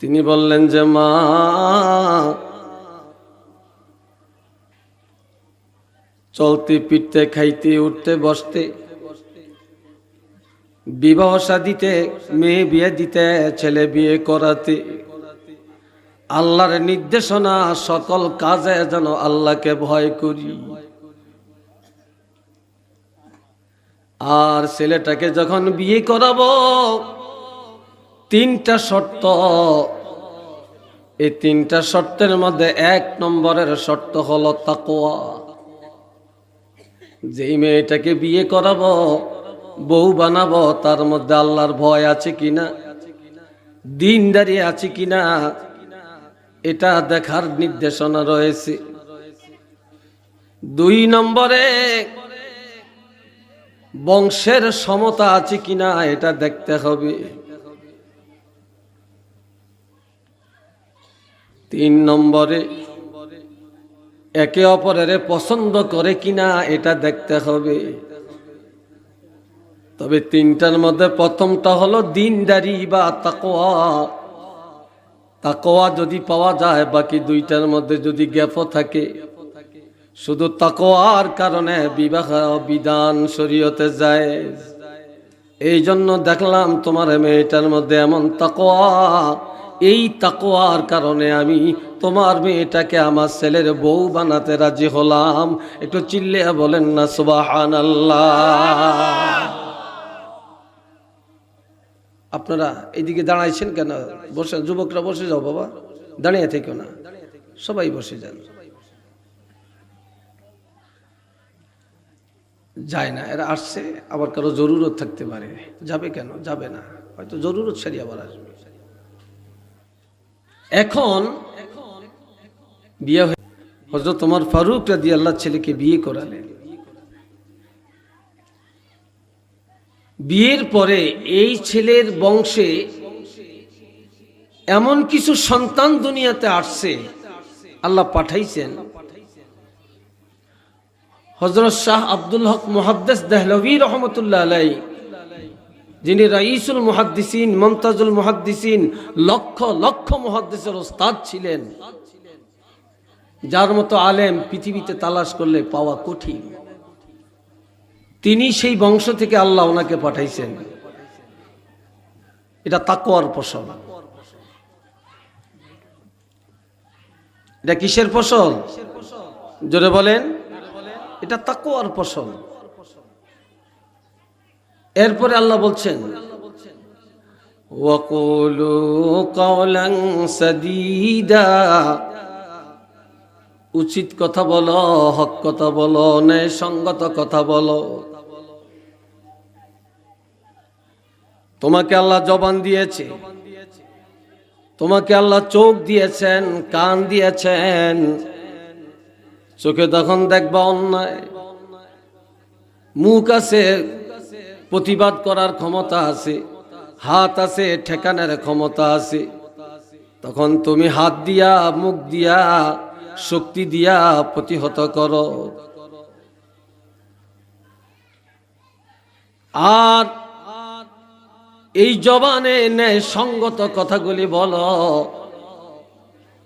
তিনি বললেন, যে মা, চলতে পিটতে খাইতে, উঠতে, বসতে, বিবাহ দিতে মেয়ে বিয়ে দিতে, ছেলে বিয়ে করাতে, আল্লাহর নির্দেশনা সকল কাজে যেন আল্লাহকে ভয় করি। আর ছেলেটাকে যখন বিয়ে করাবো তিনটা শর্ত। এই তিনটা শর্তের মধ্যে এক নম্বরের শর্ত হলো তাকোয়া যেই মেয়েটাকে বিয়ে করাবো, বউ বানাবো, তার মধ্যে আল্লাহর ভয় আছে কিনা? দিনদারি আছে কিনা? এটা দেখার নির্দেশনা রয়েছে। দুই নম্বরে, বংশের সমতা আছে কিনা, এটা দেখতে হবে। তিন নম্বরে, একে অপরের পছন্দ করে কিনা এটা দেখতে হবে। তবে তিনটার মধ্যে প্রথমটা হলো দিনদারি বা তাকোয়া তাকোয়া যদি পাওয়া যায়, বাকি দুইটার মধ্যে যদি গ্যাপও থাকে। শুধু তাকোয়ার কারণে বিবাহ বিধান শরীয়তে যায় এই জন্য দেখলাম তোমার মেয়েটার মধ্যে এমন তাকোয়া এই তাকোয়ার কারণে আমি তোমার মেয়েটাকে আমার ছেলের বউ বানাতে রাজি হলাম। একটু চিল্লে বলেন না সুবাহান আপনারা এইদিকে দাঁড়াইছেন কেন? বসে, যুবকরা বসে যাও বাবা। দাঁড়িয়ে থেকো না। সবাই বসে যান। যায় না, এরা আসছে, আবার কারও জরুরত থাকতে পারে। যাবে কেন? যাবে না। হয়তো জরুরত সারি আবার আসবে। এখন বিয়ে হয়ে তোমার ফারুক রাদি আল্লাহ ছেলেকে বিয়ে করালেন। বিয়ের পরে এই ছেলের বংশে এমন কিছু সন্তান দুনিয়াতে আসছে, আল্লাহ পাঠাইছেন। হজরত শাহ আব্দুল হক মুহাদ্দেস দেহলভি রহমতুল্লাহ আলাই যিনি রাইসুল মুহাদ্দিসিন, মমতাজুল মুহাদ্দিসিন, লক্ষ লক্ষ মুহাদ্দিসের ওস্তাদ ছিলেন। যার মতো আলেম পৃথিবীতে তালাশ করলে পাওয়া কঠিন। তিনি সেই বংশ থেকে আল্লাহ ওনাকে পাঠাইছেন। এটা তাকোয়ার ফসল। এটা কিসের ফসল? জোরে বলেন। এটা তাকোয়ার ফসল। এরপরে আল্লাহ বলছেন উচিত কথা বলো, হক কথা বলো, ন্যায়সঙ্গত কথা বলো। তোমাকে আল্লাহ জবান দিয়েছে, তোমাকে আল্লাহ চোখ দিয়েছেন, কান দিয়েছেন। চোখে তখন দেখবা অন্যায়। মুখ আছে প্রতিবাদ করার ক্ষমতা আছে, হাত আছে, ঠেকানোর ক্ষমতা আছে। তখন তুমি হাত দিয়া, মুখ দিয়া, শক্তি দিয়া প্রতিহত করো। আর এই জবানে নেয় সঙ্গত কথাগুলি বলো,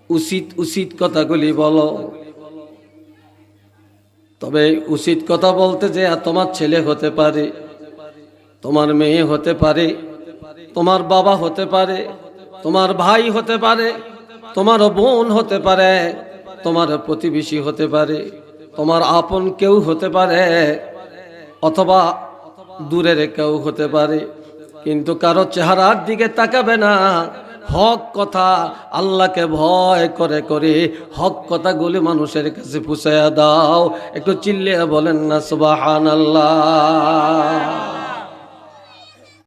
উচিত উচিত কথাগুলি বলো। তবে উচিত কথা বলতে যে তোমার ছেলে হতে পারে। তোমার মেয়ে হতে পারে, তোমার বাবা হতে পারে, তোমার ভাই হতে পারে, তোমার বোন হতে পারে, তোমার প্রতিবেশী হতে পারে, তোমার আপন কেউ হতে পারে, অথবা দূরের কেউ হতে পারে। কিন্তু কারও চেহারার দিকে তাকাবে না। হক কথা আল্লাহকে ভয় করে করে হক কথাগুলি মানুষের কাছে পুষাইয়া দাও। একটু চিল্লিয়া বলেন না সুবাহান আল্লাহ